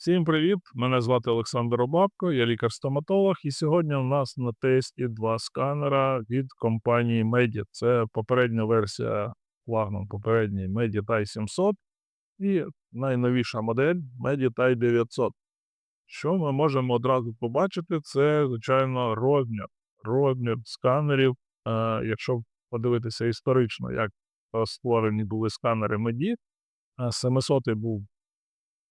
Всім привіт! Мене звати Олександр Обабко, я лікар-стоматолог, і сьогодні у нас на тесті два сканера від компанії Medi. Це попередня версія флагман попередній Meditai 700 і найновіша модель Meditai 900. Що ми можемо одразу побачити, це, звичайно, розмір. Розмір сканерів. Е, якщо подивитися історично, як е, створені були сканери Medi, 700 був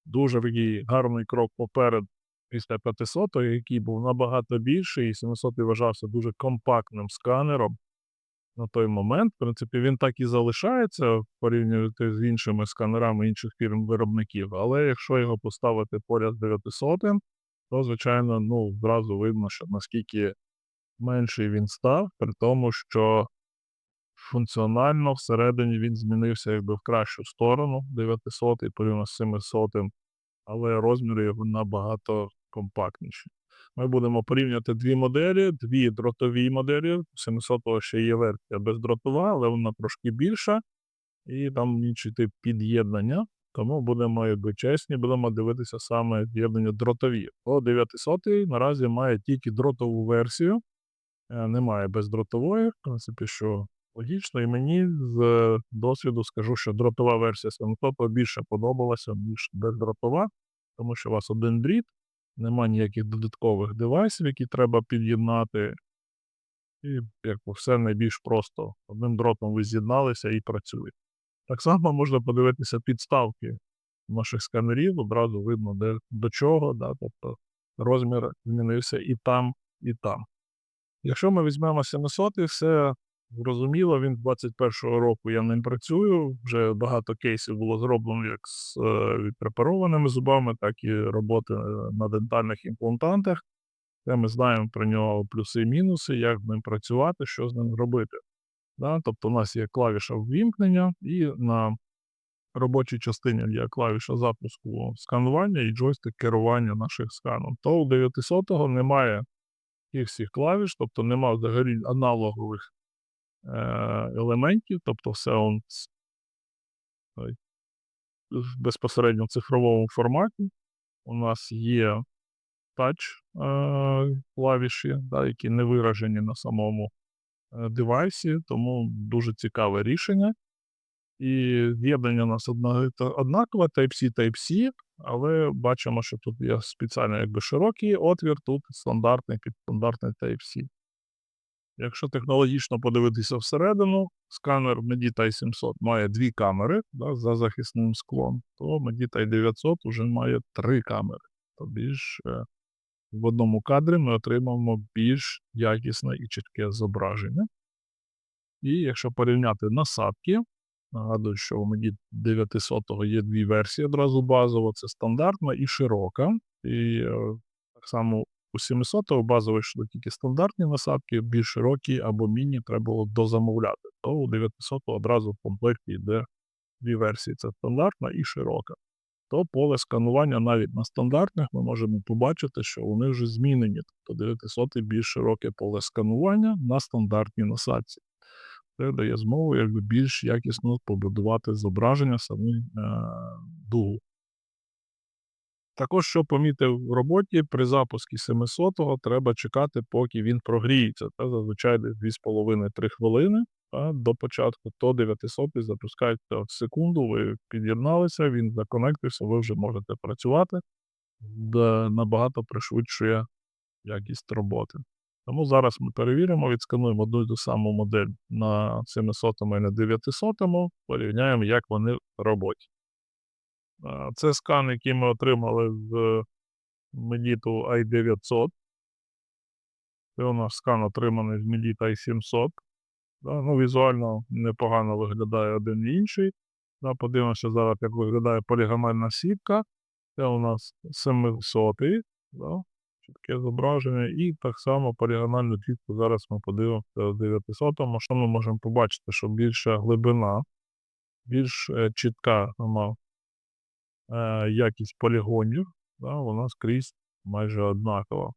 дуже гарний крок поперед після 500, який був набагато більший, і 700 вважався дуже компактним сканером на той момент. В принципі, він так і залишається порівнювати з іншими сканерами інших фірм-виробників. Але якщо його поставити поряд з 900, то, звичайно, ну, зразу видно, що наскільки менший він став, при тому, що функціонально всередині він змінився якби в кращу сторону 900 порівняно з 700, але розміри його набагато компактніші. Ми будемо порівняти дві моделі, дві дротові моделі. 700 ще є версія бездротова, але вона трошки більша, і там інший тип під'єднання. Тому будемо, якби чесні, будемо дивитися саме з'єднання дротові. О 900 наразі має тільки дротову версію, е, немає бездротової, в принципі, що логічно, і мені з досвіду скажу, що дротова версія 700 більше подобалася, ніж бездротова, тому що у вас один дріт, нема ніяких додаткових девайсів, які треба під'єднати. І якби все найбільш просто. Одним дротом ви з'єдналися і працює. Так само можна подивитися підставки наших сканерів, одразу видно, де до чого, да, тобто розмір змінився і там, і там. Якщо ми візьмемо 700, все зрозуміло, він з 21-го року я ним працюю. Вже багато кейсів було зроблено як з е, відпрепарованими зубами, так і роботи е, на дентальних імплантантах. Де ми знаємо про нього плюси і мінуси, як з ним працювати, що з ним робити. Да? Тобто у нас є клавіша ввімкнення, і на робочій частині є клавіша запуску сканування і джойстик керування наших сканом. То у 900-го немає тих всіх клавіш, тобто немає взагалі аналогових елементів, тобто все он в безпосередньо в цифровому форматі. У нас є тач е, клавіші, да, які не виражені на самому е, девайсі, тому дуже цікаве рішення. І з'єднання у нас однакове, Type-C, Type-C, але бачимо, що тут є спеціально якби широкий отвір, тут стандартний підстандартний Type-C. Якщо технологічно подивитися всередину, сканер Meditai 700 має дві камери да, за захисним склом, то Meditai 900 вже має три камери. То більш е, в одному кадрі ми отримаємо більш якісне і чітке зображення. І якщо порівняти насадки, нагадую, що у Meditai 900 є дві версії одразу базово: це стандартна і широка. І е, так само у 700-го базово йшли тільки стандартні насадки, більш широкі або міні треба було дозамовляти. То у 900 одразу в комплекті йде дві версії: це стандартна і широка. То поле сканування навіть на стандартних ми можемо побачити, що вони вже змінені. Тобто 900 більш широке поле сканування на стандартній насадці. Це дає змогу якби більш якісно побудувати зображення саме е, дугу. Також, що помітив в роботі, при запуску 700-го треба чекати, поки він прогріється. Це зазвичай 2,5-3 хвилини а до початку, то 900 запускається в секунду, ви під'єдналися, він законектився, ви вже можете працювати, де набагато пришвидшує якість роботи. Тому зараз ми перевіримо, відскануємо одну і ту саму модель на 700 і на 900, порівняємо, як вони в роботі. Це скан, який ми отримали з Meditu i900. Це у нас скан отриманий з Meditu i700. Да, ну, візуально непогано виглядає один і інший. Да, подивимося зараз, як виглядає полігональна сітка. Це у нас 700 да, чітке зображення. І так само полігональну сітку зараз ми подивимося в 900 Що ми можемо побачити, що більша глибина, більш е, чітка сама е, якість полігонів, да, вона скрізь майже однакова.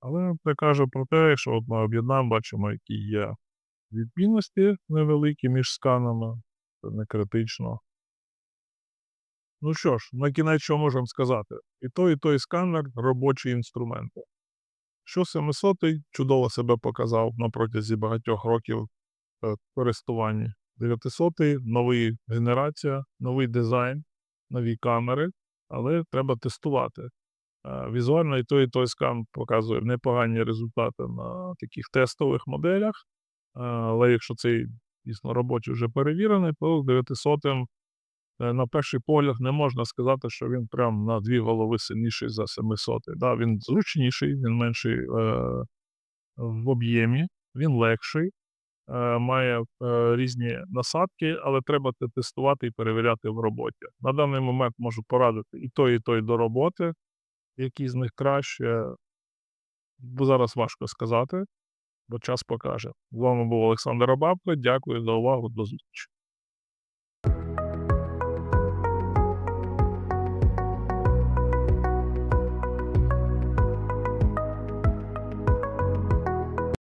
Але це каже про те, що от ми об'єднаємо, бачимо, які є відмінності невеликі між сканами, це не критично. Ну що ж, на кінець що можемо сказати? І той, і той сканер робочі інструменти. Що 700 чудово себе показав на протязі багатьох років е, користування. 900 новий генерація, новий дизайн, нові камери, але треба тестувати. Е, Візуально і той, і той скан показує непогані результати на таких тестових моделях. Е, Але якщо цей дійсно робочий вже перевірений, то 900 е, на перший погляд не можна сказати, що він прям на дві голови сильніший за 700. Да, він зручніший, він менший е, в об'ємі, він легший, має е, різні насадки, але треба це тестувати і перевіряти в роботі. На даний момент можу порадити і той, і той до роботи. Який з них краще, бо зараз важко сказати, бо час покаже. З вами був Олександр Абабко. Дякую за увагу. До зустрічі.